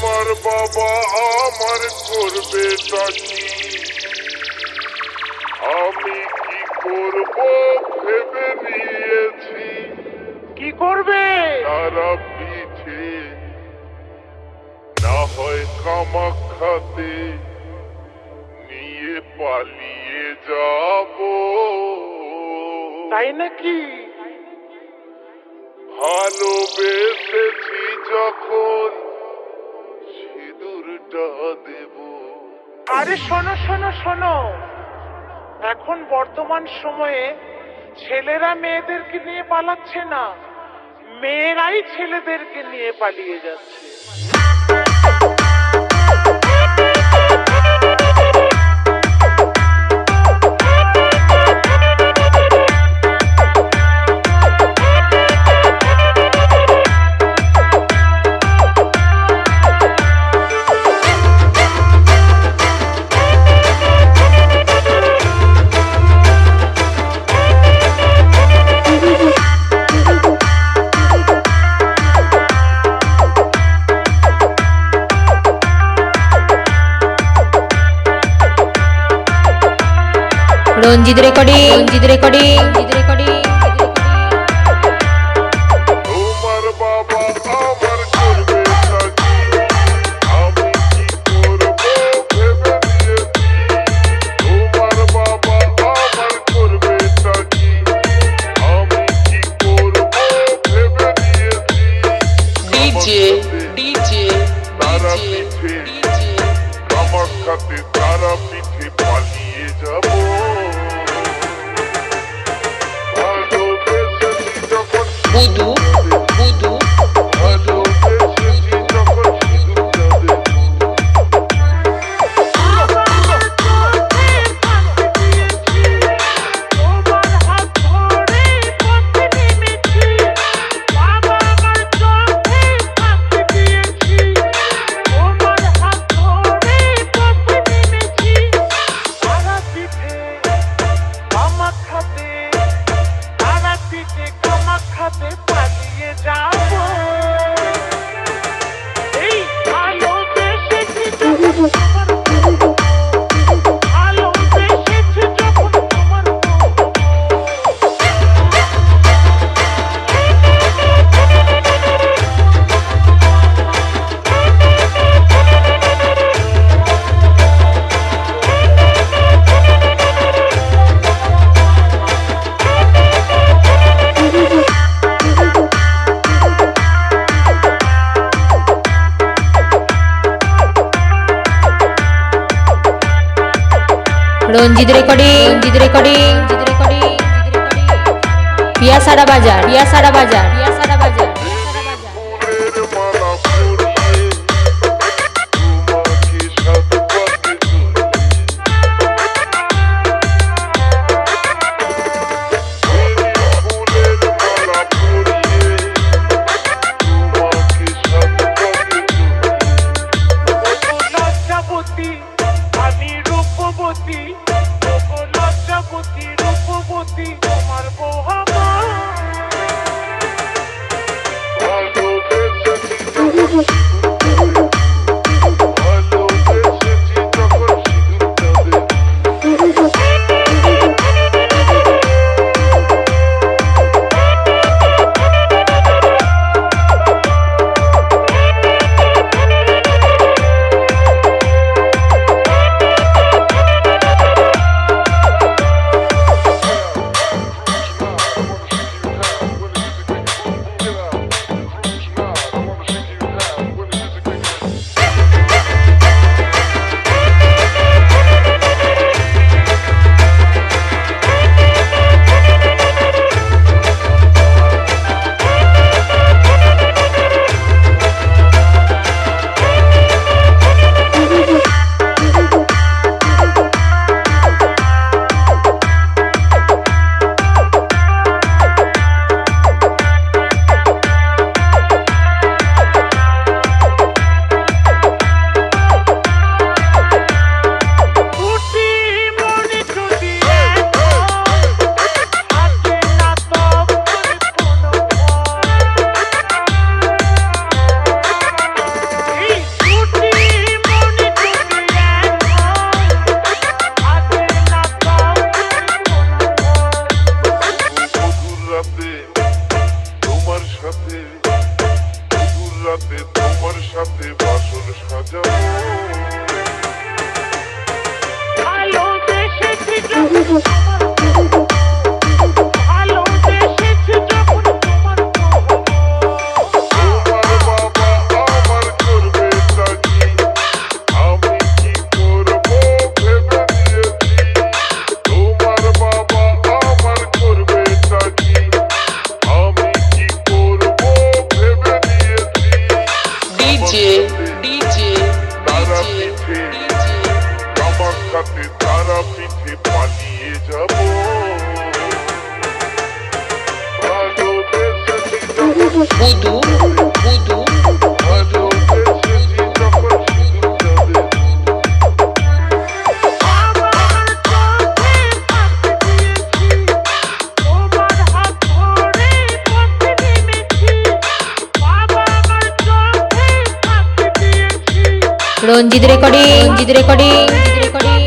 তোমার বাবা আমার করবে টাকি আমি কি করব ভেবে নিয়েছি। কি করবে? তারা পিঠে। না হয় কামাখাতে নিয়ে পালিয়ে যাব। তাই নাকি? ভালোবেসেছি যখন আরে শোনো শোনো শোনো। এখন বর্তমান সময়ে ছেলেরা মেয়েদেরকে নিয়ে পালাচ্ছে না। মেয়েরাই ছেলেদেরকে নিয়ে পালিয়ে যাচ্ছে। Ranjit recording Ranjit recording Ranjit recording তোমার বাবা আমার করবে টাকি আমি কি করব ভেবে নিয়েছি তোমার রঞ্জিত রেকর্ডিং রঞ্জিত রেকর্ডিং পিয়াসারা বাজার পিয়াসারা বাজার পিয়াসারা বাজার। সাথে তারা পিঠে পালিয়ে যাব। Ranjit recording Ranjit recording recording.